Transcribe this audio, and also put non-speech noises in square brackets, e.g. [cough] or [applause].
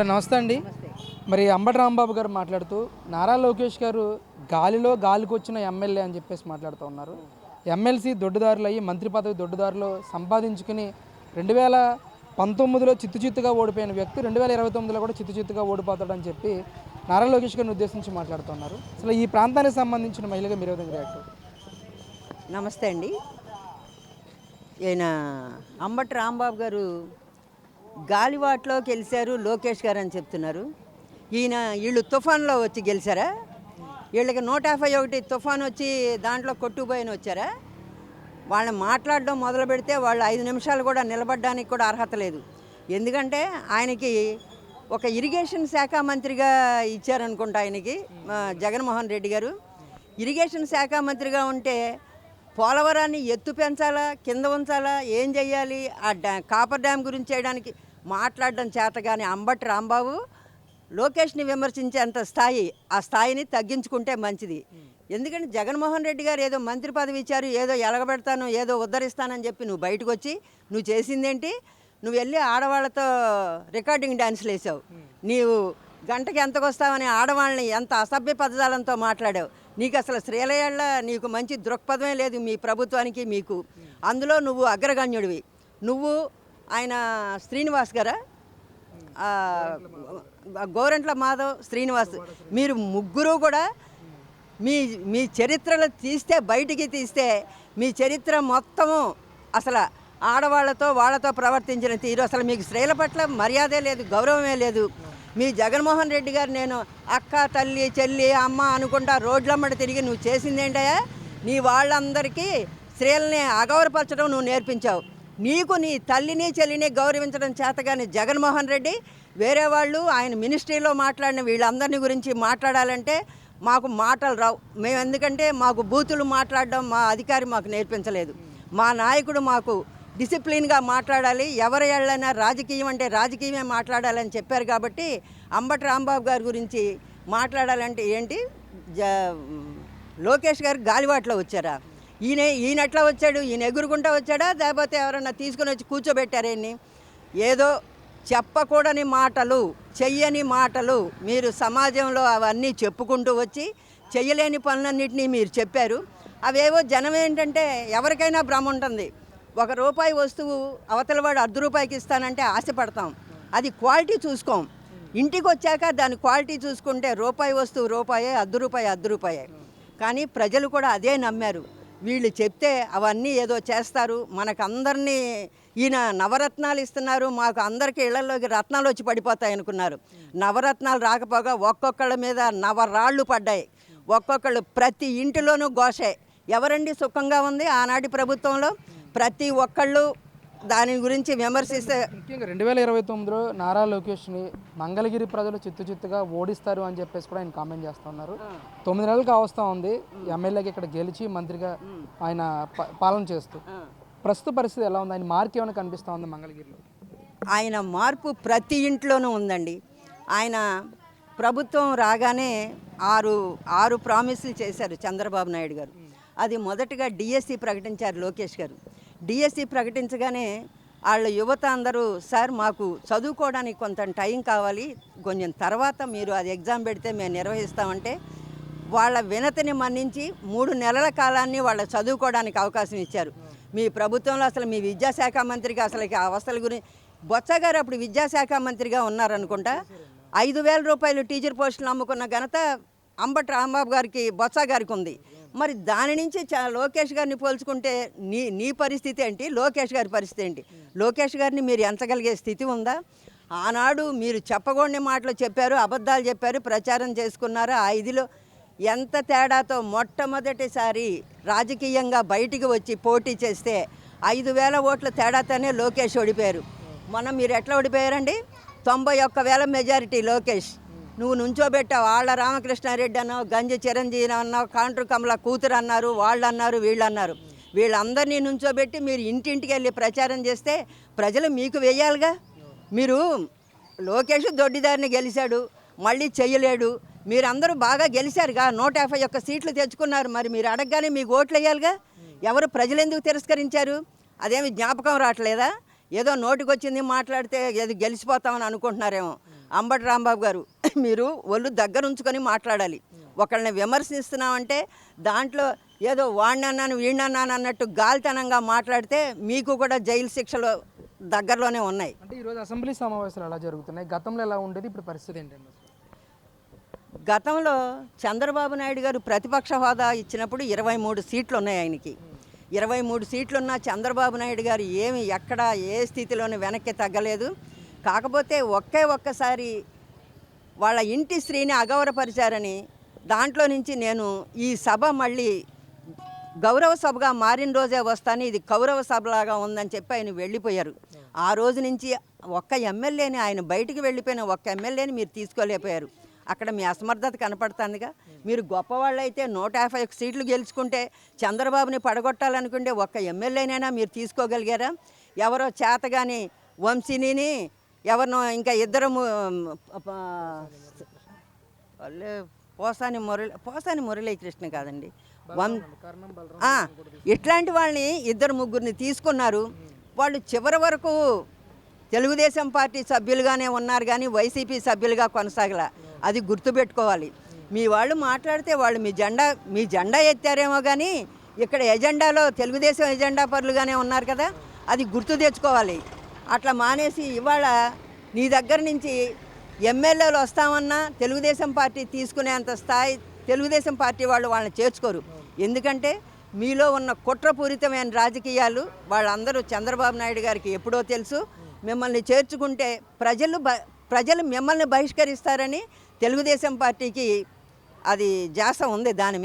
నమస్తే అండి. మరి అంబటి రాంబాబు గారు మాట్లాడుతూ నారా లోకేష్ గారు గాలిలో గాలికి వచ్చిన ఎమ్మెల్యే అని చెప్పేసి మాట్లాడుతూ ఉన్నారు. ఎమ్మెల్సీ దొడ్డుదారులు అయ్యి మంత్రి పదవి దొడ్డుదారులు సంపాదించుకుని రెండు వేల పంతొమ్మిదిలో చిత్తుచిత్తుగా ఓడిపోయిన వ్యక్తి రెండు వేల ఇరవై తొమ్మిదిలో కూడా చిత్తుచిత్తుగా ఓడిపోతాడని చెప్పి నారా లోకేష్ గారిని ఉద్దేశించి మాట్లాడుతున్నారు. అసలు ఈ ప్రాంతానికి సంబంధించిన మహిళగా మీరు విధంగా నమస్తే అండి. ఈయన అంబటి రాంబాబు గారు గాలివాట్లో గెలిచారు లోకేష్ గారు అని చెప్తున్నారు. ఈయన వీళ్ళు తుఫాన్లో వచ్చి గెలిచారా? వీళ్ళకి నూట యాభై ఒకటి తుఫాన్ వచ్చి దాంట్లో కొట్టుకుపోయిన వచ్చారా? వాళ్ళని మాట్లాడడం మొదలు పెడితే వాళ్ళు ఐదు నిమిషాలు కూడా నిలబడడానికి కూడా అర్హత లేదు. ఎందుకంటే ఆయనకి ఒక ఇరిగేషన్ శాఖ మంత్రిగా ఇచ్చారనుకుంటా ఆయనకి జగన్మోహన్ రెడ్డి గారు. ఇరిగేషన్ శాఖ మంత్రిగా ఉంటే పోలవరాన్ని ఎత్తు పెంచాలా కింద ఉంచాలా ఏం చేయాలి ఆ డ్యా కాపర్ డ్యామ్ గురించి చేయడానికి మాట్లాడడం చేత కానీ అంబటి రాంబాబు లోకేష్ని విమర్శించేంత స్థాయి ఆ స్థాయిని తగ్గించుకుంటే మంచిది. ఎందుకంటే జగన్మోహన్ రెడ్డి గారు ఏదో మంత్రి పదవి ఇచ్చారు ఏదో ఎలగబెడతాను ఏదో ఉద్ధరిస్తానని చెప్పి నువ్వు బయటకు వచ్చి నువ్వు చేసిందేంటి? నువ్వు వెళ్ళి ఆడవాళ్ళతో రికార్డింగ్ డ్యాన్స్లు వేసావు. నీవు గంటకి ఎంతకు వస్తావని ఆడవాళ్ళని ఎంత అసభ్య పదజాలంతో మాట్లాడావు. నీకు అసలు శ్రీలయాళ్ళ నీకు మంచి దృక్పథమే లేదు మీ ప్రభుత్వానికి మీకు. అందులో నువ్వు అగ్రగణ్యుడివి. నువ్వు ఆయన శ్రీనివాస్ గారా? గోరంట్ల మాధవ్ శ్రీనివాస్. మీరు ముగ్గురు కూడా మీ మీ చరిత్రలు తీస్తే బయటికి తీస్తే మీ చరిత్ర మొత్తము అసలు ఆడవాళ్ళతో వాళ్ళతో ప్రవర్తించిన తీరు. అసలు మీకు స్త్రీల పట్ల మర్యాదే లేదు గౌరవమే లేదు. మీ జగన్మోహన్ రెడ్డి గారు నేను అక్క తల్లి చెల్లి అమ్మ అనుకుంటా రోడ్లమ్మడి తిరిగి నువ్వు చేసిందేంటయ్యా? నీ వాళ్ళందరికీ స్త్రీలని అగౌరపరచడం నువ్వు నేర్పించావు. నీకు నీ తల్లిని చెల్లిని గౌరవించడం చేతగాని జగన్మోహన్ రెడ్డి వేరే వాళ్ళు ఆయన మినిస్ట్రీలో మాట్లాడిన వీళ్ళందరినీ గురించి మాట్లాడాలంటే మాకు మాటలు రావు. మేము ఎందుకంటే మాకు బూతులు మాట్లాడడం మా అధికారి మాకు నేర్పించలేదు. మా నాయకుడు మాకు డిసిప్లిన్గా మాట్లాడాలి. ఎవరు వెళ్ళైనా రాజకీయం అంటే రాజకీయమే మాట్లాడాలని చెప్పారు కాబట్టి అంబటి రాంబాబు గారి గురించి మాట్లాడాలంటే ఏంటి? జ లోకేష్ గారు గాలివాట్లో వచ్చారా? ఈయన ఈయన ఎట్లా వచ్చాడు? ఈయన ఎగురుకుంటా వచ్చాడా? లేకపోతే ఎవరన్నా తీసుకుని వచ్చి కూర్చోబెట్టారా ఏదో చెప్పకూడని మాటలు చెయ్యని మాటలు మీరు సమాజంలో అవన్నీ చెప్పుకుంటూ వచ్చి చెయ్యలేని పనులన్నింటినీ మీరు చెప్పారు. అవేవో జనం ఏంటంటే ఎవరికైనా భ్రమ ఉంటుంది. ఒక రూపాయి వస్తువు అవతలవాడు అర్ధ రూపాయికి ఇస్తానంటే ఆశపడతాం. అది క్వాలిటీ చూసుకోం. ఇంటికి వచ్చాక దాని క్వాలిటీ చూసుకుంటే రూపాయి వస్తువు రూపాయే అర్ధ రూపాయి అర్ధ రూపాయే. కానీ ప్రజలు కూడా అదే నమ్మారు. వీళ్ళు చెప్తే అవన్నీ ఏదో చేస్తారు. మనకు అందరినీ ఈయన నవరత్నాలు ఇస్తున్నారు. మాకు అందరికీ ఇళ్ళలోకి రత్నాలు వచ్చి పడిపోతాయి అనుకున్నారు. నవరత్నాలు రాకపోగా ఒక్కొక్కళ్ళ మీద నవరాళ్ళు పడ్డాయి. ఒక్కొక్కళ్ళు ప్రతి ఇంటిలోనూ ఘోషాయి. ఎవరండి సుఖంగా ఉంది ఆనాటి ప్రభుత్వంలో? ప్రతి ఒక్కళ్ళు దాని గురించి విమర్శిస్తే ముఖ్యంగా రెండు వేల ఇరవై తొమ్మిదిలో నారా లోకేష్ని మంగళగిరి ప్రజలు చిత్తు చిత్తుగా ఓడిస్తారు అని చెప్పేసి కూడా ఆయన కామెంట్ చేస్తూ ఉన్నారు. తొమ్మిది నెలలు కావస్తా ఉంది. ఎమ్మెల్యేకి ఇక్కడ గెలిచి మంత్రిగా ఆయన పాలన చేస్తూ. ప్రస్తుత పరిస్థితి ఎలా ఉంది? ఆయన మార్క్ ఏమైనా కనిపిస్తూ ఉంది మంగళగిరిలో? ఆయన మార్పు ప్రతి ఇంట్లోనూ ఉందండి. ఆయన ప్రభుత్వం రాగానే ఆరు ఆరు ప్రామిసులు చేశారు చంద్రబాబు నాయుడు గారు. అది మొదటగా డిఎస్సి ప్రకటించారు లోకేష్ గారు. డిఎస్సి ప్రకటించగానే వాళ్ళ యువత అందరూ సార్ మాకు చదువుకోవడానికి కొంత టైం కావాలి. కొంచెం తర్వాత మీరు అది ఎగ్జామ్ పెడితే మేము నిర్వహిస్తామంటే వాళ్ళ వినతిని మన్నించి మూడు నెలల కాలాన్ని వాళ్ళ చదువుకోవడానికి అవకాశం ఇచ్చారు. మీ ప్రభుత్వంలో అసలు మీ విద్యాశాఖ మంత్రికి అసలు ఆ అవస్థల గురించి బొత్స గారు అప్పుడు విద్యాశాఖ మంత్రిగా ఉన్నారనుకుంటా ఐదు వేల రూపాయలు టీచర్ పోస్టులు అమ్ముకున్న ఘనత అంబటి రాంబాబు గారికి బొత్స గారికి ఉంది. మరి దాని నుంచి చా- లోకేష్ గారిని పోల్చుకుంటే నీ నీ పరిస్థితి ఏంటి? లోకేష్ గారి పరిస్థితి ఏంటి? లోకేష్ గారిని మీరు ఎంచగలిగే స్థితి ఉందా? ఆనాడు మీరు చెప్పకూడని మాటలు చెప్పారు అబద్ధాలు చెప్పారు ప్రచారం చేసుకున్నారు? ఆ ఇదిలో ఎంత తేడాతో మొట్టమొదటిసారి రాజకీయంగా బయటికి వచ్చి పోటీ చేస్తే ఐదు వేల ఓట్ల తేడాతోనే లోకేష్ ఓడిపోయారు. మొన్న మీరు ఎట్లా ఓడిపోయారండి? తొంభై ఒక్క వేల మెజారిటీ లోకేష్. నువ్వు నుంచోబెట్టావు వాళ్ళ రామకృష్ణారెడ్డి అన్నావు గంజి చిరంజీవి అన్నావు కాంట్రు కమల కూతురు అన్నారు వాళ్ళు అన్నారు వీళ్ళు అన్నారు వీళ్ళందరినీ నుంచోబెట్టి మీరు ఇంటింటికి వెళ్ళి ప్రచారం చేస్తే ప్రజలు మీకు వేయాలిగా మీరు లోకేష్ దొడ్డిదారిని గెలిచాడు మళ్ళీ చెయ్యలేడు. మీరందరూ బాగా గెలిచారుగా నూట యాభై ఒక్క సీట్లు తెచ్చుకున్నారు. మరి మీరు అడగగానే మీకు ఓట్లు వేయాలిగా? ఎవరు ప్రజలు ఎందుకు తిరస్కరించారు? అదేమి జ్ఞాపకం రావట్లేదా? ఏదో నోటికొచ్చింది మాట్లాడితే ఏదో గెలిచిపోతామని అనుకుంటున్నారేమో. అంబటి రాంబాబు గారు [laughs] మీరు ఒళ్ళు దగ్గర ఉంచుకొని మాట్లాడాలి. ఒకళ్ళని విమర్శిస్తున్నామంటే దాంట్లో ఏదో వాడినన్నాను వీడినన్నాను అన్నట్టు గాలితనంగా మాట్లాడితే మీకు కూడా జైలు శిక్షలు దగ్గరలోనే ఉన్నాయి. అంటే ఈరోజు అసెంబ్లీ సమావేశాలు ఎలా జరుగుతున్నాయి? గతంలో ఎలా ఉండేది? ఇప్పుడు పరిస్థితి ఏంటండి? గతంలో చంద్రబాబు నాయుడు గారు ప్రతిపక్ష హోదా ఇచ్చినప్పుడు ఇరవై మూడు సీట్లు ఉన్నాయి ఆయనకి. ఇరవై మూడు సీట్లున్న చంద్రబాబు నాయుడు గారు ఏమి ఎక్కడ ఏ స్థితిలోనూ వెనక్కి తగ్గలేదు. కాకపోతే ఒకే ఒక్కసారి వాళ్ళ ఇంటి స్త్రీని అగౌరవపరిచారని దాంట్లో నుంచి నేను ఈ సభ మళ్ళీ గౌరవ సభగా మారిన రోజే వస్తాను. ఇది కౌరవ సభలాగా ఉందని చెప్పి ఆయన వెళ్ళిపోయారు. ఆ రోజు నుంచి ఒక్క ఎమ్మెల్యేని ఆయన బయటికి వెళ్ళిపోయిన ఒక్క ఎమ్మెల్యేని మీరు తీసుకోలేకపోయారు. అక్కడ మీ అసమర్థత కనపడుతుందిగా. మీరు గొప్పవాళ్ళైతే నూట యాభై ఒక్క సీట్లు గెలుచుకుంటే చంద్రబాబుని పడగొట్టాలనుకుంటే ఒక్క ఎమ్మెల్యేనైనా మీరు తీసుకోగలిగారా? ఎవరో చేతగాని వంశీనిని ఎవరినో ఇంకా ఇద్దరు పోసాని మురళి పోసాని మురళీకృష్ణ కాదండి. ఇట్లాంటి వాళ్ళని ఇద్దరు ముగ్గురిని తీసుకున్నారు. వాళ్ళు చివరి వరకు తెలుగుదేశం పార్టీ సభ్యులుగానే ఉన్నారు కానీ వైసీపీ సభ్యులుగా కొనసాగల. అది గుర్తుపెట్టుకోవాలి. మీ వాళ్ళు మాట్లాడితే వాళ్ళు మీ జెండా మీ జెండా ఎత్తారేమో కానీ ఇక్కడ ఎజెండాలో తెలుగుదేశం ఎజెండా పరులుగానే ఉన్నారు కదా అది గుర్తు తెచ్చుకోవాలి. అట్లా మానేసి ఇవాళ నీ దగ్గర నుంచి ఎమ్మెల్యేలు వస్తామన్నా తెలుగుదేశం పార్టీ తీసుకునేంత స్థాయి తెలుగుదేశం పార్టీ వాళ్ళు వాళ్ళని చేర్చుకోరు. ఎందుకంటే మీలో ఉన్న కుట్రపూరితమైన రాజకీయాలు వాళ్ళందరూ చంద్రబాబు నాయుడు గారికి ఎప్పుడో తెలుసు. మిమ్మల్ని చేర్చుకుంటే ప్రజలు బ ప్రజలు మిమ్మల్ని బహిష్కరిస్తారని తెలుగుదేశం పార్టీకి అది జాస ఉంది దాని మీద.